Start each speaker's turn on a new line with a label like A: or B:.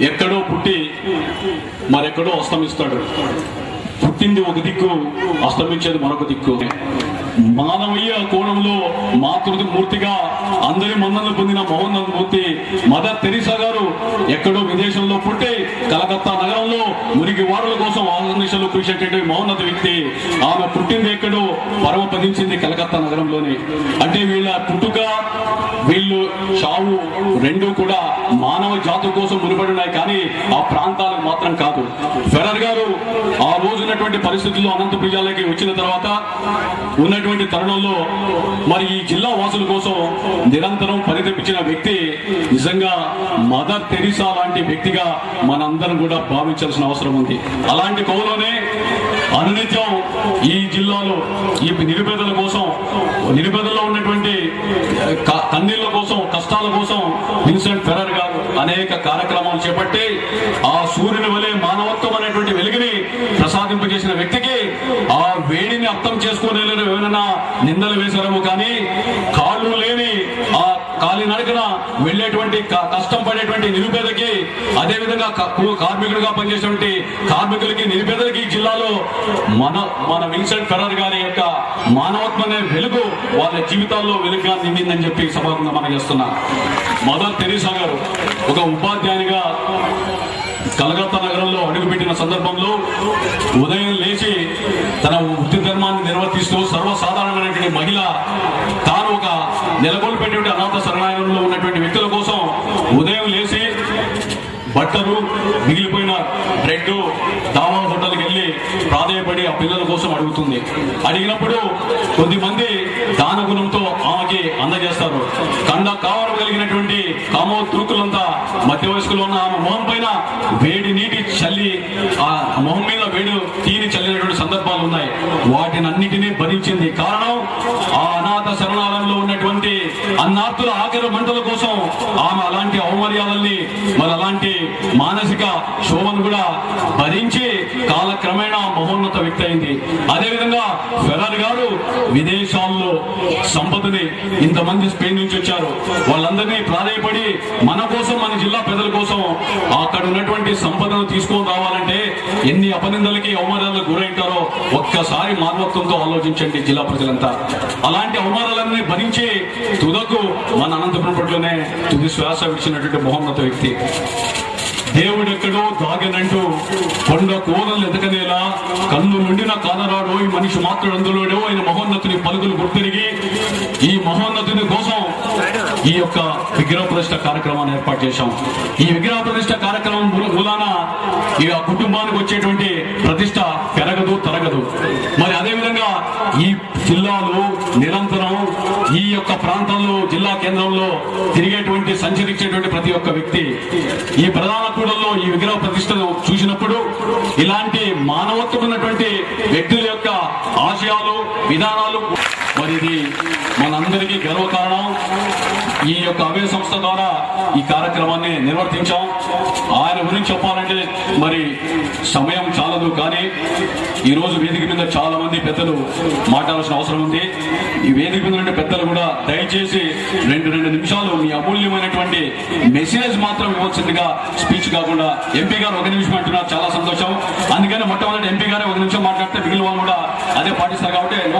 A: ఎక్కడో పుట్టి మరెక్కడో అస్తమిస్తాడు. పుట్టింది ఒక దిక్కు అస్తమించేది మరొక దిక్కు. మానవీయ కోణంలో మాతృతి మూర్తిగా అందరి మన్నలు పొందిన మోహన్ మూర్తి మదర్ తెరీసా గారు ఎక్కడో విదేశంలో పుట్టి కలకత్తా నగరంలో మురికి వారుల కోసం ఆంధ్రదేశంలో కృషి మౌనత వ్యక్తి. ఆమె పుట్టింది ఎక్కడో పరమపదించింది కలకత్తా నగరంలోనే. అంటే వీళ్ళ పుట్టు వీళ్ళు చావు రెండు కూడా మానవ జాతి కోసం మునిపడినాయి కానీ ఆ ప్రాంతాలకు మాత్రం కాదు. ఫెరర్ గారు ఆ రోజున్నటువంటి పరిస్థితుల్లో అనంత జిల్లాకి వచ్చిన తర్వాత ఉన్నటువంటి తరుణంలో మరి ఈ జిల్లా వాసుల కోసం నిరంతరం పరితపించిన వ్యక్తి నిజంగా మదర్ తెరీసా లాంటి వ్యక్తిగా మనందరం కూడా భావించాల్సిన అవసరం ఉంది. అలాంటి కవులోనే అనునిత్యం ఈ జిల్లాలో ఈ నిరుపేదల కోసం నిరుపేద కోసం కోసం విన్సెంట్ ఫెరర్ గారు అనేక కార్యక్రమాలు చేపట్టి ఆ సూర్యుని వలె మానవత్వం అనేటువంటి వెలుగుని ప్రసాదింపజేసిన వ్యక్తికి ఆ వేడిని అర్థం చేసుకోలేని ఏమైనా నిందలు వేశారేమో కానీ కాళ్ళు లేని ఆ కాలినడకన వెళ్ళేటువంటి క- కష్టం పడేటువంటి నిరుపేదకి అదేవిధంగా కార్మికులుగా కార్మికుడిగా పనిచేసేటువంటి కార్మికులకి నిరుపేదలకి ఈ జిల్లాలో మన మన విన్సెంట్ ఫెరర్ గారి యొక్క మానవత్మనే వెలుగు వాళ్ళ జీవితాల్లో వెలుగుగా నిండిందని చెప్పి సభాగంగా మనం చేస్తున్నా మదర్ తెరీసా గారు ఒక ఉపాధ్యాయునిగా కలకత్తా నగరంలో అడుగుపెట్టిన సందర్భంలో ఉదయం లేచి నెలకొల్పేటువంటి అనాథ శరణాలయంలో ఉన్నటువంటి వ్యక్తుల కోసం ఉదయం లేచి బట్టలు మిగిలిపోయిన బ్రెడ్ దావా హోటల్కి వెళ్ళి ప్రాధాయపడి ఆ పిల్లల కోసం అడుగుతుంది. అడిగినప్పుడు కొద్దిమంది దాన గుణంతో ఆమెకి అందజేస్తారు. కండ కావడం కలిగినటువంటి కామో తురుకులంతా మధ్య వయస్సులో ఉన్న ఆమె మొహం పైన వేడి నీటి చల్లి ఆ మొహం మీద వేడి తీని చల్లినటువంటి సందర్భాలు ఉన్నాయి. వాటిని అన్నిటినీ భరించింది కారణం ఆ అనాథ శరణాలయంలో ఉన్నటువంటి అన్నార్థుల ఆఖరి మంటల కోసం ఆమె అలాంటి అవమర్యాలని మరి అలాంటి మానసిక శోభను కూడా భరించి కాలక్రమేణా మహోన్నత వ్యక్తి అయింది అదేవిధంగా ఫెరర్ గారు విదేశాల్లో సంపదని ఇంతమంది స్పెయిన్ నుంచి వచ్చారు. వాళ్ళందరినీ ప్రాధాయపడి మన కోసం మన జిల్లా ప్రజల కోసం అక్కడ ఉన్నటువంటి సంపదను తీసుకొని రావాలంటే ఎన్ని అపనిందలకి అవమానాలకు గురైంటారో ఒక్కసారి మానవత్వంతో ఆలోచించండి జిల్లా ప్రజలంతా. అలాంటి అవమానాలన్నీ భరించి మనకు మన అనంతపురం పట్లనే తుది శ్వాస విడిచినటువంటి మహోన్నత వ్యక్తి. దేవుడెక్కడో దాగనంటూ కొండ కూరలు ఎదకనేలా కన్ను నుండిన కానరాడు ఈ మనిషి మాత్రం అందులోడో ఆయన మహోన్నతుని పలుకులు గుర్తిరిగి ఈ మహోన్నతుని కోసం ఈ యొక్క విగ్రహ ప్రతిష్ట కార్యక్రమాన్ని ఏర్పాటు చేశాం. ఈ విగ్రహ ప్రతిష్ట కార్యక్రమం మూలాన ఈ కుటుంబానికి వచ్చేటువంటి ప్రతిష్ట పెరగదు తరగదు మరి అదేవిధంగా ఈ జిల్లాలో నిరంతరం ఈ యొక్క ప్రాంతంలో జిల్లా కేంద్రంలో తిరిగేటువంటి సంచరించేటువంటి ప్రతి ఒక్క వ్యక్తి ఈ ప్రధాన కూడల్లో ఈ విగ్రహ ప్రతిష్టను చూసినప్పుడు ఇలాంటి మానవత్వం ఉన్నటువంటి వ్యక్తుల యొక్క ఆశయాలు విధానాలు మరి ఇది మనందరికీ గర్వకారణం. ఈ యొక్క అవే సంస్థ ద్వారా ఈ కార్యక్రమాన్ని నిర్వర్తించాం. ఆయన చెప్పాలంటే మరి సమయం చాలదు కానీ ఈరోజు వేదిక మీద చాలా మంది పెద్దలు మాట్లాడాల్సిన అవసరం ఉంది. ఈ వేదిక మీద ఉండే పెద్దలు కూడా దయచేసి రెండు రెండు నిమిషాలు మీ అమూల్యమైనటువంటి మెసేజ్ మాత్రం ఇవ్వాల్సిందిగా స్పీచ్ కాకుండా ఎంపీ గారు ఒక నిమిషం అంటున్నారు. చాలా సంతోషం. అందుకని మొట్టమొదటి ఎంపీ గారే ఒక నిమిషం మాట్లాడితే మిగిలిన వాళ్ళు కూడా అదే పాటిస్తారు కాబట్టి